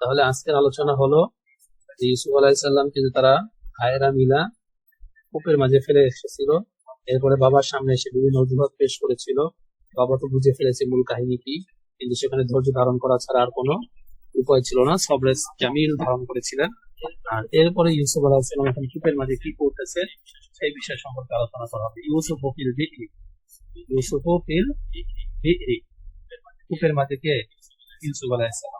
তাহলে আজকের আলোচনা হলো যে ইউসুফ আলাহিসাল্লামকে যে তারা ভাইয়েরা মিলা কূপের মাঝে ফেলে এসেছিল। এরপরে বাবার সামনে এসে বিভিন্ন অজুহাত পেশ করেছিল। বাবা তো বুঝে ফেলেছে মূল কাহিনী কি, কিন্তু সেখানে ধৈর্য ধারণ করা ছাড়া আর কোনো উপায় ছিল না। সবরেস জামিল ধারণ করেছিলেন। আর এরপরে ইউসুফ আলাহিসাল্লাম এখন কূপের মাঝে কি করতেছে, সেই বিষয় সম্পর্কে আলোচনা করা হবে। ইউসুফ ফিল বিক্রি ইউসুফ ফিল বিক্রি কূপের মাঝে কে? ইউসুফ আলাহিসাল্লাম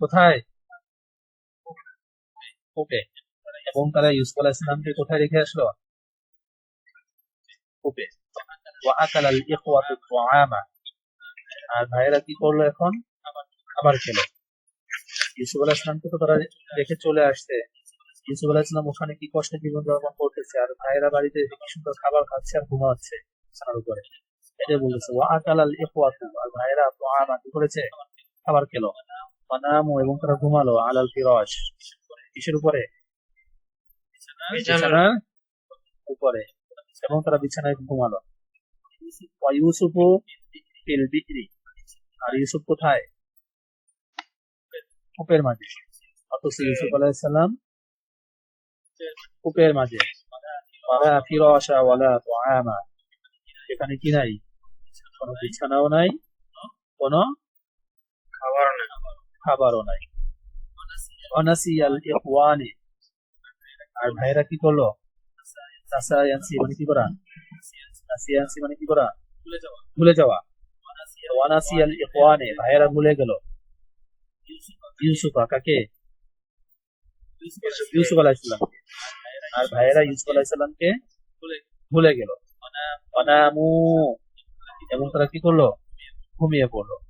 কোথায়? কূপে। এবং তারা ইউসুফ আলাইহিসসালামকে কোথায় রেখে আসলো? কূপে। ওয়াকাল আল ইখওয়াতু তুআমা। আর ভাইয়েরা কি করল এখন? খাবার খেলো। ইউসুফ আলাইহিসসালামকে তো তারা রেখে চলে আসছে। ইউসুফ আলাইহিসসালাম ওখানে কি কষ্টে জীবন যাপন করতেছে? আর ভাইয়েরা বাড়িতে কি সুন্দর খাবার খাচ্ছে আর ঘুমাচ্ছে উপরে। এটাই বলতেছে ওয়াকাল আল ইখওয়াতু আর ভাইয়েরা তুআমা কি করেছে? খাবার খেলো। ওয়ানামু এবং তারা ঘুমালো আলাল ফিরাশ। কিসের উপরে? বিছানার উপরে। এবং তারা বিছানায় ঘুমালো। ইউসুফু ফিল বিকরি আর ইউসুফ কোথায়? কূপের মাঝে। অথচ ইউসুফ কূপের মাঝে। ওয়ালা ফিরাশা ওয়ালা তুআমা। এখানে কি নাই? কোনো বিছানাও নাই কোনো খাবারও নাই। অনাসিয়াল ইখওয়ানি। আর ভাইরা কি করল? নাসায়ানসি মানে কি করা? নাসিয়ানসি মানে কি করা? ভুলে যাওয়া। ওয়ানাসিয়াল ইখওয়ানে ভাইরা ভুলে গেল। ইউসুফ, কাকে? ইউসুফ আলাইহিসসালাম আর ভাইয়েরা ইউসুফ আলাইহিসসালামকে ভুলে গেল। অনামু। এবং তারা কি করল? ঘুমিয়ে পড়ল।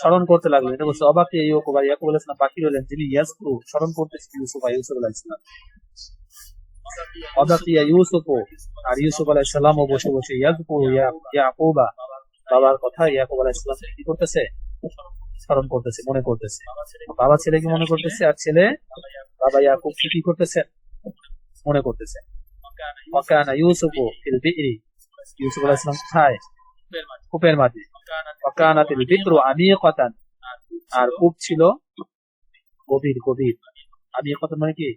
স্মরণ করতে লাগল। এটা বলছে অবাক ইয়াকুব আর ইয়াকুব আলাইহিসসালাম বাকি রইলেন যিনি ইয়াজকুরু স্মরণ করতেছেন ইউসুফ আর ইউসুফ আলাইহিসসালাম অবাকিয়া ইউসুফ আর ইউসুফ আলাইহিসসালামও বসে বসে ইয়াকুবা বাবার কথা ইয়াকুব আলাইহিসসালাম কি করতেছে? স্মরণ করতেছে মনে করতেছে। বাবা ছেলেকে মনে করতেছে? আর ছেলে? বাবা ইয়াকুব কি করতেছে? মনে করতেছে। ওয়াকানা ইউসুফ ফিল বিরি ইউসুফ আলাইহিস সালাম কোথায়? কূপের মাঝে আর কূপ ছিল গভীর গভীর। আমিকাতান মানে কি?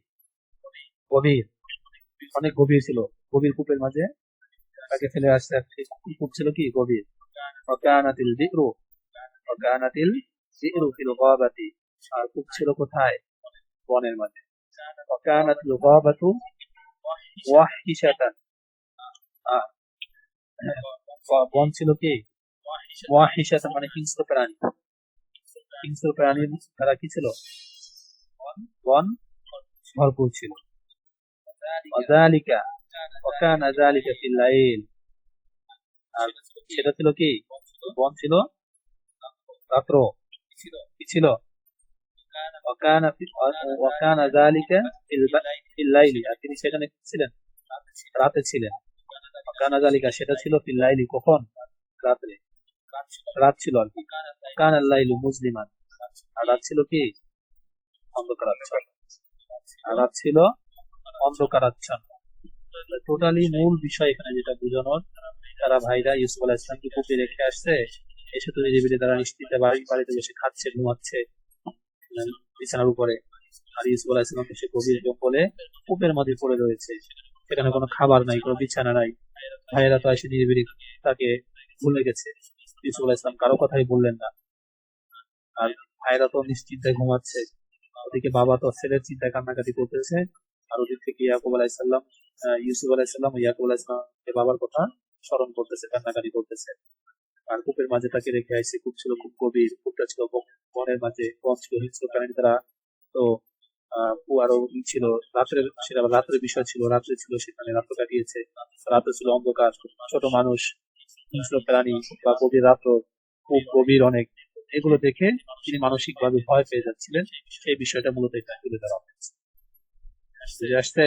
গভীর। অনেক গভীর ছিল। গভীর কূপের মাঝে তাকে ফেলে আসছে কূপ ছিল কি? গভীর। ওয়াকানাতিল বিকরু ওয়াকানাতিল বিকরু ফিল গাবাতি আর কূপ ছিল কোথায়? বনের মাঝে। ওয়াকানাতিল গাবাতু ওয়াহিশাতান বন ছিল কি? ওয়াহিসাত মানে হিংস্র প্রাণী। হিংস্র প্রাণী তারা কি ছিল? বন ভরপুর ছিল। অজালিকা ওকান আজালিকা ফিল্লাইল আর সেটা ছিল কি? বন ছিল? রাত্র। কি ছিল? ওকান আজালিকা ফিল্লাইলি আর তিনি সেখানে ছিলেন? রাতে ছিলেন। ওকান আজালিকা সেটা ছিল ফিল্লাইলি কখন? রাত্রে। রাত ছিল আর কি। কান আল্লাহ মুসলিমান। আর রাত ছিল কি? অন্ধকারাচ্ছন্ন আর রাত ছিল অন্ধকারাচ্ছন্ন টোটালি মূল বিষয় এখানে যেটা বুঝানোর, তারা ভাইরা ইউসুফ আল্লাহ ইসলামকে কুপি রেখে আসছে। এসে তো নিজে তারা নিশ্চিত বাড়িতে বসে খাচ্ছে, ঘুমাচ্ছে। বিছানার উপরে। আর ইউসুফ আলাহ ইসলাম সে গভীর জঙ্গলে কূপের মধ্যে পড়ে রয়েছে। সেখানে কোনো খাবার নাই, কোনো বিছানা নাই। ভাইয়েরা তো এসে নিজে তাকে ভুলে গেছে। ইউসুফ আলাহিসাম কারও কথাই বললেন না। আর ভাইরা তো নিশ্চিন্তায় ঘুমাচ্ছে। ওদিকে বাবা তো ছেলের চিন্তায় কান্নাকাটি করতেছে। আর ওদিক থেকে ইয়াকুব আলাইসাল্লাম ইউসুফ আলাইসাল্লাম ইয়াকুব আলাইসাল্লাম বাবার কথা স্মরণ করতেছে, কান্নাকাটি করতেছে। আর কূপের মাঝে তাকে রেখে আইসি কূপ ছিল খুব গভীর কূপটা ছিল বনের মাঝে, বন ছিল হিংস্র প্রাণী তারা তো আরও ছিল, রাত্রের সেটা রাত্রের বিষয় ছিল, রাত্রে ছিল সেখানে রাত্র কাটিয়েছে। রাত্রে ছিল অন্ধকার, ছোট মানুষ। হিংস্র প্রাণী বা গভীর রাত খুব গভীর অনেক, এগুলো দেখে তিনি মানসিকভাবে ভয় পেয়ে যাচ্ছিলেন। সেই বিষয়টা মূলত এটা তুলে ধরা হয়েছে। আসছে